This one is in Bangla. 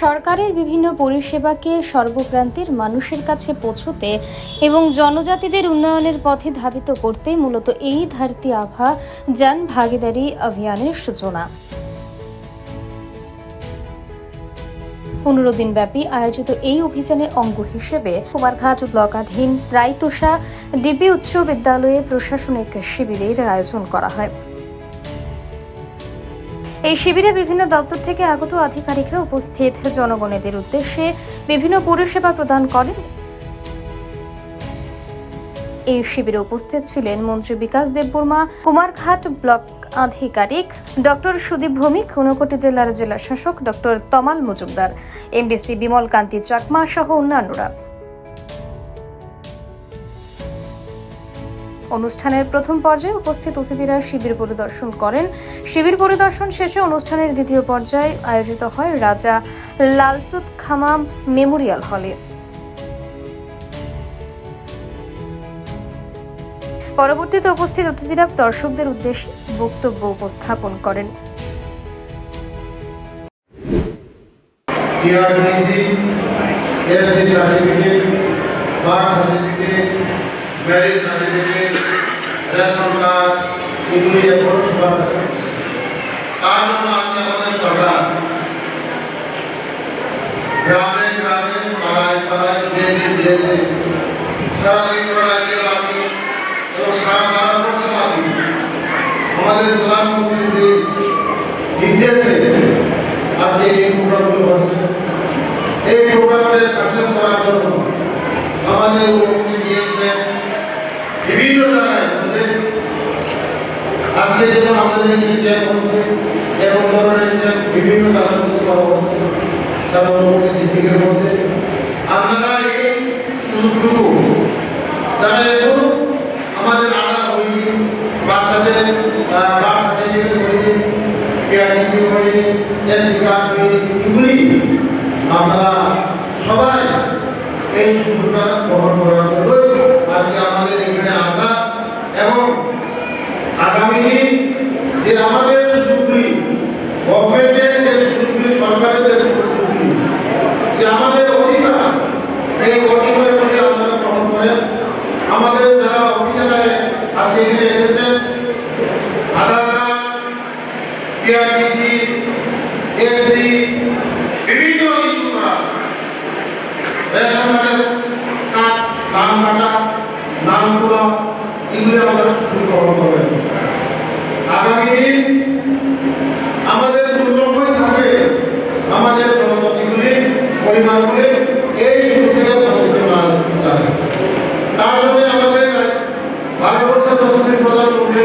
সরকারের বিভিন্ন পরিষেবাকে সর্বপ্রান্তের মানুষের কাছে পৌঁছতে এবং জনজাতিদের উন্নয়নের পথে ধাবিত করতে মূলত এই ধারতি আভা যান ভাগিদারি অভিযানের সূচনা। পনেরো দিনব্যাপী আয়োজিত এই অভিযানের অঙ্গ হিসেবে কুমারঘাট ব্লকাধীন রাইতোষা ডিবি উচ্চ বিদ্যালয়ে প্রশাসনিক শিবিরের আয়োজন করা হয়। এই শিবিরে বিভিন্ন দপ্তর থেকে আগত আধিকারিকরা উপস্থিত। জনগণেদের উদ্দেশ্যে বিভিন্ন পরিষেবা প্রদান করেন। এই শিবিরে উপস্থিত ছিলেন মন্ত্রী বিকাশ দেববর্মা, কুমারঘাট ব্লক আধিকারিক ডক্টর সুদীপ ভৌমিক, ঊনকোটি জেলার জেলা শাসক ডক্টর তমাল মজুমদার এমডিসি বিমল কান্তি চাকমা সহ অন্যান্যরা। অনুষ্ঠানের প্রথম পর্যায়ে উপস্থিত অতিথিরা শিবির পরিদর্শন করেন। শিবির পরিদর্শন শেষে অনুষ্ঠানের দ্বিতীয় পর্যায়ে আয়োজিত হয় রাজা লালসুদ খামাম মেমোরিয়াল হলে। পরবর্তীতে উপস্থিত অতিথিরা দর্শকদের উদ্দেশ্যে বক্তব্য উপস্থাপন করেন। certificate, birth certificate, marriage certificate, ration card এগুলি এখনও সুপার আছে তার আমাদের গ্রামে গ্রামে পাড়ায় পাড়ায় ভিলেজে ভিলেজে সারা ত্রিপুরা রাজ্যের বাকি এবং সারা ভারতবর্ষের বাকি আমাদের প্রধানমন্ত্রী যে নির্দেশে আজকে এই প্রোগ্রামগুলো হচ্ছে এই প্রোগ্রামকে সাকসেস করার জন্য আমাদের মুখ্যমন্ত্রী দিয়েছেন বিভিন্ন জায়গায় আমাদের আজকে যেমন আমাদের ক্যাম্প হচ্ছে এবং ধরনের বিভিন্ন মধ্যে করা হচ্ছে মুখ্যমন্ত্রী ডিস্ট্রিক্টের মধ্যে। আপনারা এই সুযোগটুকু যারা এখন আমাদের আলাদা হয়নি, বাচ্চাদের বার্থ সার্টিফিকেট হয়নি, এগুলি আপনারা সবাই এই সুযোগটা গ্রহণ করার জন্য আজকে আমাদের এখানে আসা এবং আগামী দিন যে আমাদের সুযোগগুলি গভর্নমেন্টের যে সুযোগগুলি সরকারের যে সুযোগগুলি যে আমাদের অধিকার এই অধিকারগুলি আপনারা গ্রহণ করেন আমাদের যারা অফিসারে আজকে এখানে এসেছেন কার্ড পিআরটিসি এসডি বিভিন্ন ইস্যু করা। রেশন কার্ডের কার্ড নাম কাটা, নাম তোলা, এগুলি আমাদের শুরু গ্রহণ করবেন আগামী দিন আমাদের দুর্লভই থাকে আমাদের জনজাতিগুলি পরিবারগুলি এই শুরু থেকে বঞ্চিত না যায় তার জন্য আমাদের ভারতবর্ষের যশস্বী প্রধানমন্ত্রী